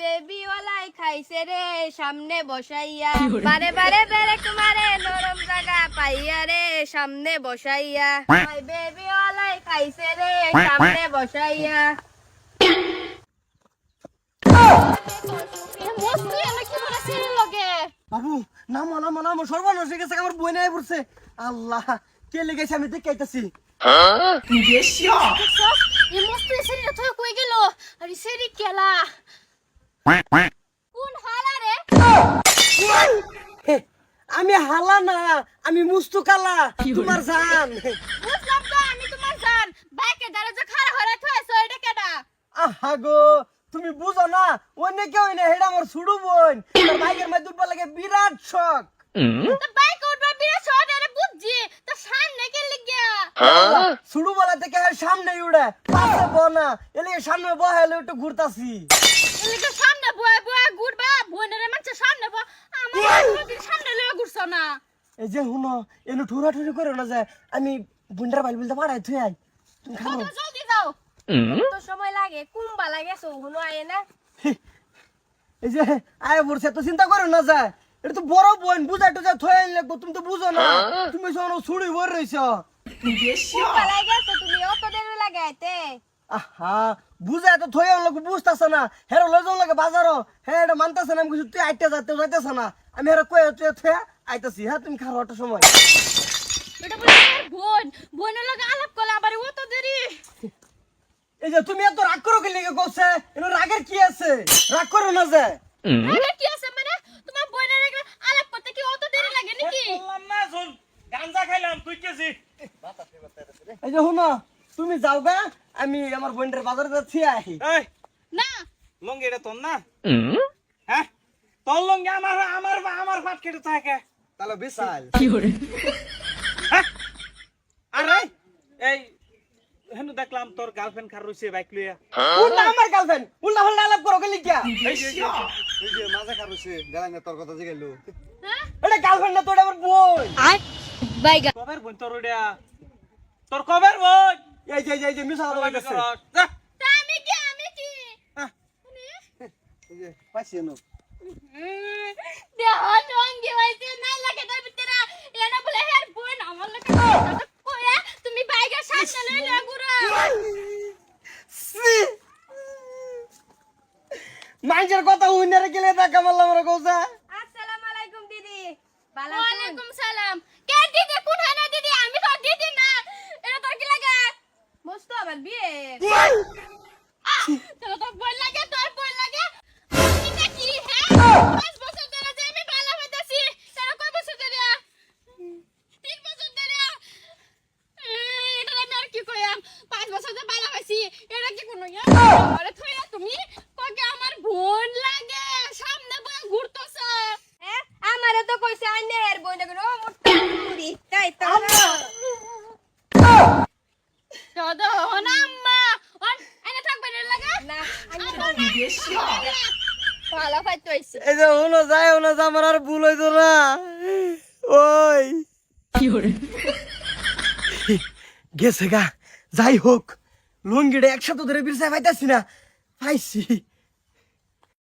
Baby ওলাই খাইছে রে সামনে বসাইয়া। বারে বারে বেরে কুমারে নরম জায়গা পাইয়া রে সামনে বসাইয়া। বেবি ওলাই খাইছে রে সামনে বসাইয়া। বাবু নামো নামো নামো সর্বনাশ হয়ে গেছে আমার বই নাই পড়ছে। আল্লাহ। কে লেগেছে আমি দেখে আইতাছি। এই মস্তি কই গেল? আরে সিরি কেলা. কোন হালা রে? আমি হালা না আমি মুস্তুকালা তোমার জান। বুঝলাম তো আমি তোমার জান। বাইকে দরজা খাড়া হয়ে থইছো এটা কেডা? আহা গো তুমি বুঝো না অন্য কেউ না হেডা আমার ছুড়ু বোন। বাইকের মধ্যে উঠবা লাগে বিরাট শখ। আরে সামনে বলা থেকে সামনে উড়ে পাশে বনা এলে সামনে বহাইলে একটু ঘুরতাছি। এলিকে সামনে বয় বয় ঘুরবা বোনের মানুষ সামনে বয়। আমার সামনে লয়ে ঘুরছ না। এই যে হুনো এনু ঠুরা ঠুরি করে না যায় আমি বুন্ডার বাইল বিলতে পারাই থুই আই তুমি কত জলদি যাও তো সময় লাগে কুম্বা লাগে সৌগুনো আয়ে না। এই যে আয় পড়ছে তো চিন্তা করো না যায় এটা তো বড় বোন বুঝা টুজা থয়ে লাগবো তুমি তো বুঝো না। তুমি শোনো ছুড়ি ভর রইছ। তুমি অত দেরি লাগে আইতে আহা বুঝা তো থয়ে লাগবো বুঝতাছ না। হেরো লই যাও লাগে বাজারও হ্যাঁ এটা মানতাছ না আমি কিছু তুই আইতে যাতে যাইতেছ না। আমি হেরো কয়ে তুই থয়ে আইতাছি। হ্যাঁ তুমি খারো একটা সময়। এটা বলে বোন। বোনের লগে আলাপ করলে আবার অত দেরি। এই যে তুমি এত রাগ করো কি লেগে কইছে? এনো রাগের কি আছে? রাগ করো না যে। আরে কি আছে মানে তোমার বোনের লগে আলাপ করতে কি অত দেরি লাগে নাকি বললাম না শোন গাঞ্জা খাইলাম তুই কেছি এই যে শুনো তুমি যাও গা আমি আমার বোনের বাজারে যাচ্ছি আহি না লঙ্গি এটা তোর না হ্যাঁ তোর লঙ্গি আমার আমার আমার ফাট কেটে থাকে তাহলে বিশাল হ্যাঁ? আরে এই হেনু দেখলাম তোর গার্লফ্রেন্ড খার রইছে বাইক লইয়া উল্টা আমার গার্লফ্রেন্ড উল্টা পাল্টা আলাপ করো কি লিখিয়া এই যে, এই যে, এই যে মাঝে খারুছে তোর কথা জিগাইলো হ্যাঁ এটা গার্লফ্রেন্ড না তোর আমার বোন আই বাইগা কবের বোন তোর ওইটা তোর কবের বোন? এই যে এই যে, মিশা কথা কইতাছে আমি কি আমি কি? হ্যাঁ। এই যে পাইছি এনো। দেহ টঙ্গি হইছে নাই লাগে তার ভিতরে। এনা বলে হের বোন আমার লাগে কইয়া তুমি বাইগা সামনে লই না গুরা মানুষের কথা উইনারে গেলে দেখা মারলাম আমার কৌসা আসসালামু আলাইকুম দিদি ভালো ওয়ালাইকুম সালাম কে দিদি কোন হানা দিদি আমি তো দিদি না এটা তোর কি লাগে আমার বিয়ে? তোর তো বল লাগে তোর বল লাগে। নাকি হ্যাঁ? পাঁচ বছর ধরে যে আমি ভালো হইতাছি তারা কয় বছর ধরে? তিন বছর ধরে? এটা আমি আর কি কইয়াম? পাঁচ বছর ধরে ভালো হইছি এটা কি কোনো ইয়া? আরে থইয়া তুমি ককে আমার বোন লাগে সামনে বয়ে ঘুরতেছে আমারে তো কইছে আইনে এর বোন লাগে ও মোটা কুড়ি তাই তো দাদা হন আম্মা অন আইনে থাকবে না লাগা না আইনে ভালো ফাইতে হইছে এই যে উনো যায় উনো যা আমার আর ভুল হইতো না। ওই। গেছে গা যাই হোক। লুঙ্গিটা একসাথে ধরে বিরসায় পাইতাছি না। পাইছি।